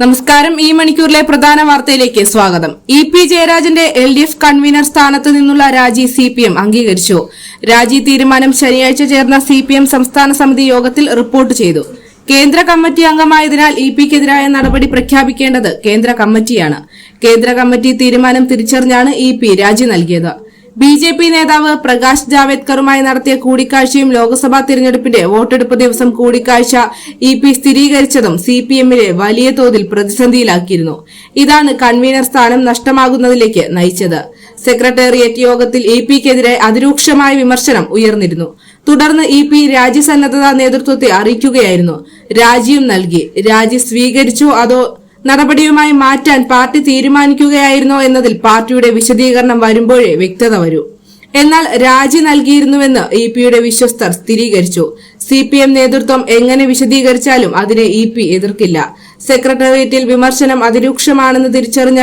നമസ്കാരം. ഈ മണിക്കൂറിലെ പ്രധാന വാർത്തയിലേക്ക് സ്വാഗതം. ഇ പി ജയരാജന്റെ എൽ ഡി എഫ് കൺവീനർ സ്ഥാനത്ത് നിന്നുള്ള രാജി സി പി എം അംഗീകരിച്ചു. രാജി തീരുമാനം ശനിയാഴ്ച ചേർന്ന സി പി എം സംസ്ഥാന സമിതി യോഗത്തിൽ റിപ്പോർട്ട് ചെയ്തു. കേന്ദ്ര കമ്മിറ്റി അംഗമായതിനാൽ ഇ പിക്കെതിരായ നടപടി പ്രഖ്യാപിക്കേണ്ടത് കേന്ദ്ര കമ്മിറ്റിയാണ്. കേന്ദ്ര കമ്മിറ്റി തീരുമാനം തിരിച്ചറിഞ്ഞാണ് ഇ പി രാജി നൽകിയത്. ബി ജെ പി നേതാവ് പ്രകാശ് ജാവേദ്കറുമായി നടത്തിയ കൂടിക്കാഴ്ചയും ലോക്സഭാ തിരഞ്ഞെടുപ്പിന്റെ വോട്ടെടുപ്പ് ദിവസം കൂടിക്കാഴ്ച ഇ പി സ്ഥിരീകരിച്ചതും സി പി എമ്മിനെ വലിയ തോതിൽ പ്രതിസന്ധിയിലാക്കിയിരുന്നു. ഇതാണ് കൺവീനർ സ്ഥാനം നഷ്ടമാകുന്നതിലേക്ക് നയിച്ചത്. സെക്രട്ടേറിയറ്റ് യോഗത്തിൽ ഇ പിക്കെതിരെ അതിരൂക്ഷമായ വിമർശനം ഉയർന്നിരുന്നു. തുടർന്ന് ഇ പി രാജ്യസന്നദ്ധതാ നേതൃത്വത്തെ അറിയിക്കുകയായിരുന്നു. രാജിയും നൽകി. രാജി സ്വീകരിച്ചോ അതോ നടപടിയുമായി മാറ്റാൻ പാർട്ടി തീരുമാനിക്കുകയായിരുന്നോ എന്നതിൽ പാർട്ടിയുടെ വിശദീകരണം വരുമ്പോഴേ വ്യക്തത വരൂ. എന്നാൽ രാജി നൽകിയിരുന്നുവെന്ന് ഇ പിയുടെ വിശ്വസ്തർ സ്ഥിരീകരിച്ചു. സി പി എം നേതൃത്വം എങ്ങനെ വിശദീകരിച്ചാലും അതിനെ ഇ പി എതിർക്കില്ല. സെക്രട്ടേറിയറ്റിൽ വിമർശനം അതിരൂക്ഷമാണെന്ന് തിരിച്ചറിഞ്ഞ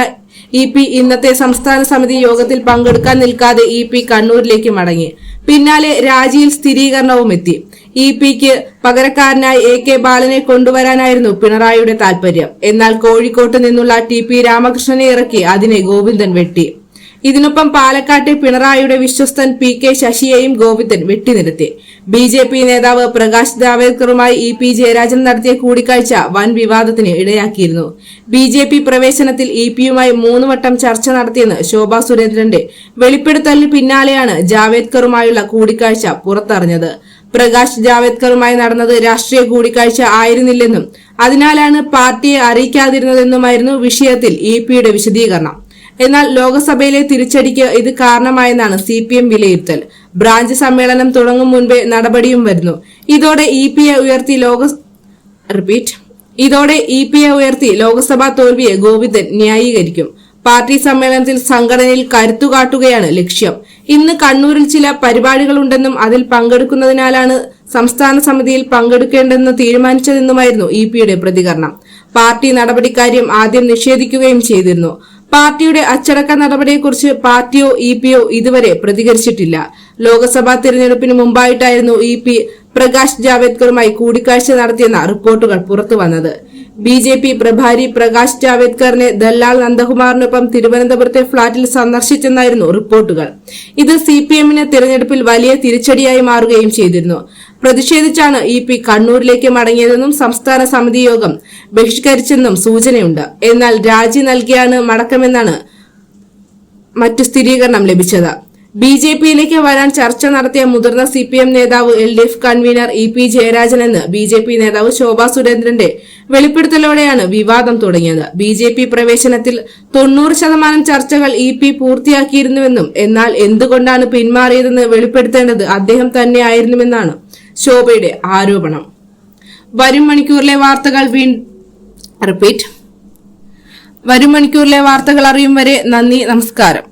ഇ പി ഇന്നത്തെ സംസ്ഥാന സമിതി യോഗത്തിൽ പങ്കെടുക്കാൻ നിൽക്കാതെ ഇ പി കണ്ണൂരിലേക്ക് മടങ്ങി. പിന്നാലെ രാജിയിൽ സ്ഥിരീകരണവും എത്തി. ഇ പിക്ക് പകരക്കാരനായി എ കെ ബാലനെ കൊണ്ടുവരാനായിരുന്നു പിണറായിയുടെ താൽപര്യം. എന്നാൽ കോഴിക്കോട്ട് നിന്നുള്ള ടി പി രാമകൃഷ്ണനെ ഇറക്കി അതിനെ ഗോവിന്ദൻ വെട്ടി. ഇതിനൊപ്പം പാലക്കാട്ടെ പിണറായിയുടെ വിശ്വസ്തൻ പി കെ ശശിയെയും ഗോവിന്ദൻ വെട്ടിനിരത്തി. ബി ജെ പി നേതാവ് പ്രകാശ് ജാവേദ്കറുമായി ഇ പി ജയരാജൻ നടത്തിയ കൂടിക്കാഴ്ച വൻ വിവാദത്തിന് ഇടയാക്കിയിരുന്നു. ബി ജെ പി പ്രവേശനത്തിൽ ഇ പിയുമായി മൂന്ന് വട്ടം ചർച്ച നടത്തിയെന്ന് ശോഭാ സുരേന്ദ്രന്റെ വെളിപ്പെടുത്തലിന് പിന്നാലെയാണ് ജാവേദ്കറുമായുള്ള കൂടിക്കാഴ്ച പുറത്തറിഞ്ഞത്. പ്രകാശ് ജാവേദ്കറുമായി നടന്നത് രാഷ്ട്രീയ കൂടിക്കാഴ്ച ആയിരുന്നില്ലെന്നും അതിനാലാണ് പാർട്ടിയെ അറിയിക്കാതിരുന്നതെന്നുമായിരുന്നു വിഷയത്തിൽ ഇ പിയുടെ വിശദീകരണം. എന്നാൽ ലോക്സഭയിലെ തിരിച്ചടിക്ക് ഇത് കാരണമായെന്നാണ് സി പി എം വിലയിരുത്തൽ. ബ്രാഞ്ച് സമ്മേളനം തുടങ്ങും മുൻപേ നടപടിയും വരുന്നു. ഇതോടെ ഇ പി എ ഉയർത്തി ലോക റിപ്പീറ്റ്. ഇതോടെ ഇ പി എ ഉയർത്തി ലോക്സഭാ തോൽവിയെ ഗോവിന്ദൻ ന്യായീകരിക്കും. പാർട്ടി സമ്മേളനത്തിൽ സംഘടനയിൽ കരുത്തു കാട്ടുകയാണ് ലക്ഷ്യം. ഇന്ന് കണ്ണൂരിൽ ചില പരിപാടികളുണ്ടെന്നും അതിൽ പങ്കെടുക്കുന്നതിനാലാണ് സംസ്ഥാന സമിതിയിൽ പങ്കെടുക്കേണ്ടെന്ന് തീരുമാനിച്ചതെന്നുമായിരുന്നു ഇ പിയുടെ പ്രതികരണം. പാർട്ടി നടപടിക്കാര്യം ആദ്യം നിഷേധിക്കുകയും ചെയ്തിരുന്നു. പാർട്ടിയുടെ അച്ചടക്ക നടപടിയെക്കുറിച്ച് പാർട്ടിയോ ഇ പിയോ ഇതുവരെ പ്രതികരിച്ചിട്ടില്ല. ലോക്സഭാ തിരഞ്ഞെടുപ്പിന് മുമ്പായിട്ടായിരുന്നു ഇ പി പ്രകാശ് ജാവേദ്കറുമായി കൂടിക്കാഴ്ച നടത്തിയെന്ന റിപ്പോർട്ടുകൾ പുറത്തുവന്നത്. ബി ജെ പി പ്രഭാരി പ്രകാശ് ജാവേദ്കറിനെ ദല്ലാൽ നന്ദകുമാറിനൊപ്പം തിരുവനന്തപുരത്തെ ഫ്ളാറ്റിൽ സന്ദർശിച്ചെന്നായിരുന്നു റിപ്പോർട്ടുകൾ. ഇത് സി പി എമ്മിന് തിരഞ്ഞെടുപ്പിൽ വലിയ തിരിച്ചടിയായി മാറുകയും ചെയ്തിരുന്നു. പ്രതിഷേധിച്ചാണ് ഇ പി കണ്ണൂരിലേക്ക് മടങ്ങിയതെന്നും സംസ്ഥാന സമിതി യോഗം ബഹിഷ്കരിച്ചെന്നും സൂചനയുണ്ട്. എന്നാൽ രാജി നൽകിയാണ് മടക്കമെന്നാണ് മറ്റു സ്ഥിരീകരണം ലഭിച്ചത്. ബി ജെ പിയിലേക്ക് വരാൻ ചർച്ച നടത്തിയ മുതിർന്ന സി പി എം നേതാവ് L D F convener E P Jayarajan എന്ന് ബി ജെ പി നേതാവ് ശോഭാ സുരേന്ദ്രന്റെ വെളിപ്പെടുത്തലോടെയാണ് വിവാദം തുടങ്ങിയത്. ബി ജെ പി പ്രവേശനത്തിൽ തൊണ്ണൂറ് ശതമാനം ചർച്ചകൾ ഇ പി പൂർത്തിയാക്കിയിരുന്നുവെന്നും എന്നാൽ എന്തുകൊണ്ടാണ് പിന്മാറിയതെന്ന് വെളിപ്പെടുത്തേണ്ടത് അദ്ദേഹം തന്നെയായിരുന്നുവെന്നാണ് ശോഭയുടെ ആരോപണം. വരും മണിക്കൂറിലെ വാർത്തകൾ വീണ്ടും റിപ്പീറ്റ്. വരും മണിക്കൂറിലെ വാർത്തകൾ അറിയും വരെ നന്ദി നമസ്കാരം.